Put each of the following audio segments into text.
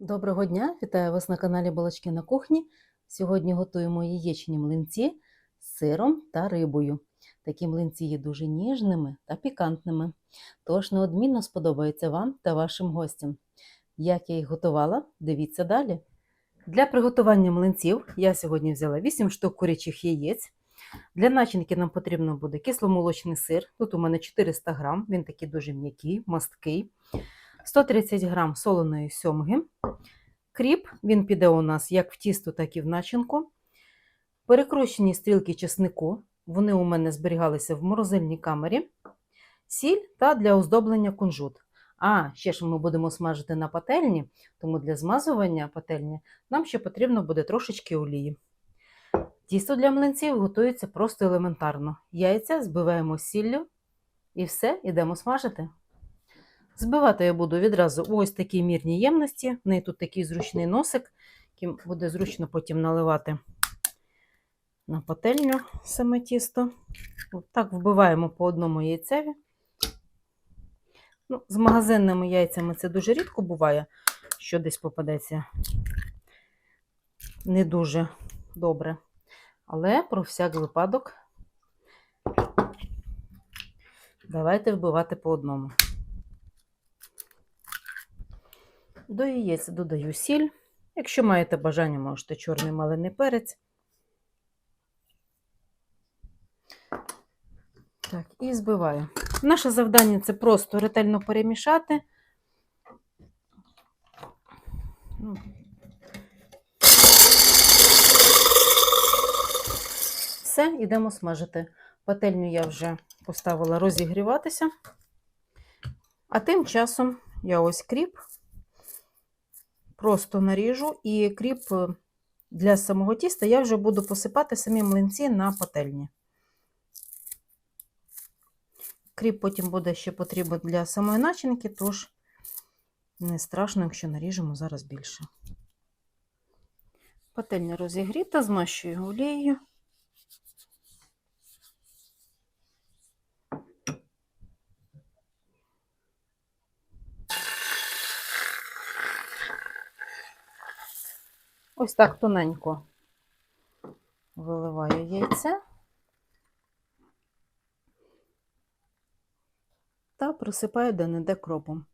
Доброго дня! Вітаю вас на каналі Балачки на кухні. Сьогодні готуємо яєчні млинці з сиром та рибою. Такі млинці є дуже ніжними та пікантними, тож неодмінно сподобається вам та вашим гостям. Як я їх готувала, дивіться далі. Для приготування млинців я сьогодні взяла 8 штук курячих яєць. Для начинки нам потрібно буде кисломолочний сир. Тут у мене 400 грам, він такий дуже м'який, масткий. 130 грам солоної сьомги. Кріп, він піде у нас як в тісто, так і в начинку. Перекручені стрілки чеснику. Вони у мене зберігалися в морозильній камері. Сіль та для оздоблення кунжут. А, ще ж ми будемо смажити на пательні, тому для змазування пательні нам ще потрібно буде трошечки олії. Тісто для млинців готується просто елементарно. Яйця збиваємо сіллю і все, йдемо смажити. Збивати я буду відразу ось такій мірній ємності. В неї тут такий зручний носик, яким буде зручно потім наливати на пательню саме тісто. От так вбиваємо по одному яйцеві. Ну, з магазинними яйцями це дуже рідко буває, що десь попадеться не дуже добре. Але про всяк випадок давайте вбивати по одному. До яєць додаю сіль. Якщо маєте бажання, можете чорний малений перець. Так, і збиваю. Наше завдання це просто ретельно перемішати. Ну. Все, йдемо смажити. Пательню я вже поставила розігріватися. А тим часом я ось кріп просто наріжу і кріп е, для самого тіста я вже буду посипати самі млинці на пательні. Кріп потім буде ще потрібен для самої начинки, тож не страшно, якщо наріжемо зараз більше. Пательня розігріта, змащую олією. Ось так тоненько виливаю яйце та присипаю де-не-де кропом.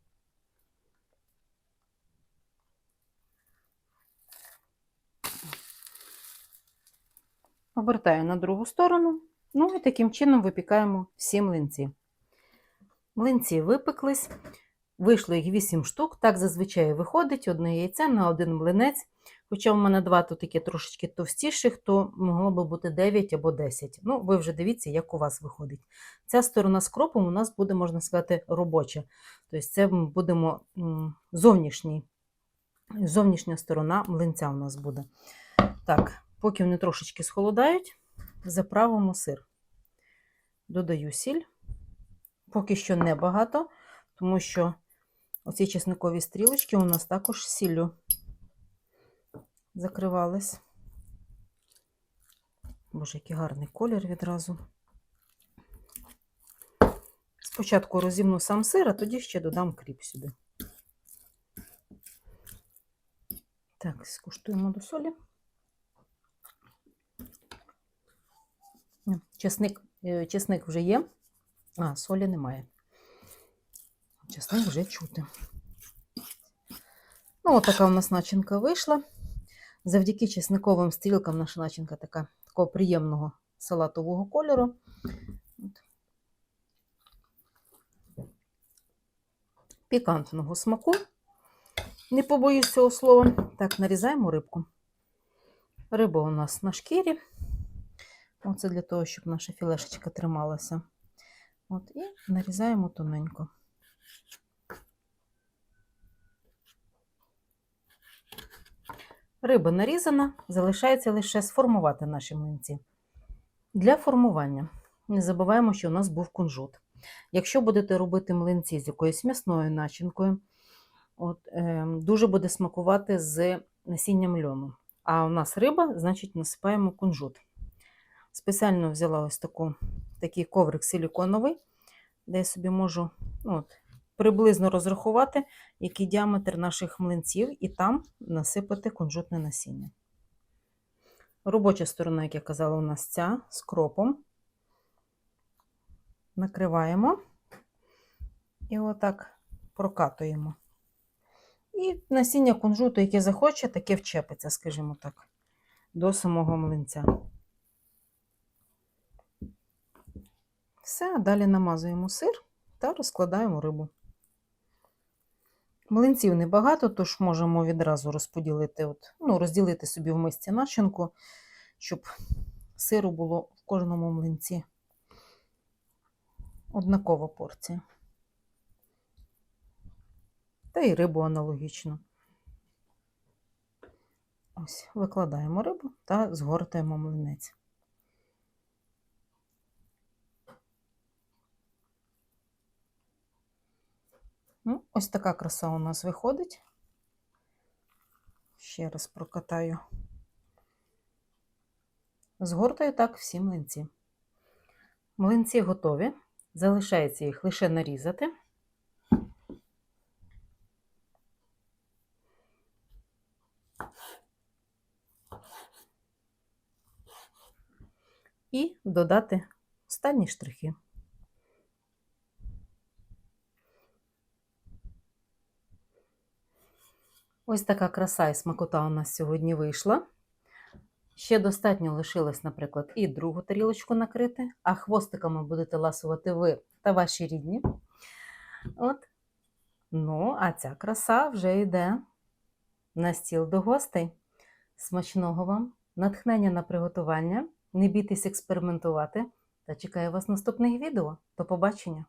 Обертаю на другу сторону, ну і таким чином випікаємо всі млинці. Млинці випеклись, вийшло їх 8 штук, так зазвичай виходить одне яйце на один млинець. Хоча в мене два тут такі трошечки товстіших, то могло би бути 9 або 10. Ну, ви вже дивіться, як у вас виходить. Ця сторона з кропом у нас буде, можна сказати, робоча. Тобто, це будемо зовнішній, зовнішня сторона млинця у нас буде. Так, поки вони трошечки схолодають, заправимо сир. Додаю сіль. Поки що небагато, тому що оці чесникові стрілочки у нас також сіллю закривались. Боже, який гарний колір відразу. Спочатку розімну сам сир, а тоді ще додам кріп сюди. Так, скуштуємо до солі. Чесник, е, чесник вже є, а солі немає. Чесник вже чути. Ну, отака у нас начинка вийшла. Завдяки чесниковим стрілкам наша начинка така такого приємного салатового кольору. Пікантного смаку. Не побоюсь цього слова. Так, нарізаємо рибку. Риба у нас на шкірі. Оце для того, щоб наша філешечка трималася. От, І нарізаємо тоненько. Риба нарізана, залишається лише сформувати наші млинці. Для формування не забуваємо, що у нас був кунжут. Якщо будете робити млинці з якоюсь м'ясною начинкою, от, е, дуже буде смакувати з насінням льону. А у нас риба, значить, насипаємо кунжут. Спеціально взяла ось таку, такий коврик силіконовий, де я собі можу от, приблизно розрахувати, який діаметр наших млинців, і там насипати кунжутне насіння. Робоча сторона, як я казала, у нас ця з кропом. Накриваємо і отак прокатуємо. І насіння кунжуту, яке захоче, таке вчепиться, скажімо так, до самого млинця. Все, далі намазуємо сир та розкладаємо рибу. Млинців небагато, тож можемо відразу розподілити, от, ну, розділити собі в мисці начинку, щоб сиру було в кожному млинці однакова порція. Та й рибу аналогічно. Ось, викладаємо рибу та згортаємо млинець. Ну, ось така краса у нас виходить. Ще раз прокатаю. Згортаю так всі млинці. Млинці готові. Залишається їх лише нарізати. І додати останні штрихи. Ось така краса і смакота у нас сьогодні вийшла. Ще достатньо лишилось, наприклад, і другу тарілочку накрити, а хвостиками будете ласувати ви та ваші рідні. От. Ну, а ця краса вже йде на стіл до гостей. Смачного вам, натхнення на приготування. Не бійтесь експериментувати. Та чекаю вас наступних відео. До побачення!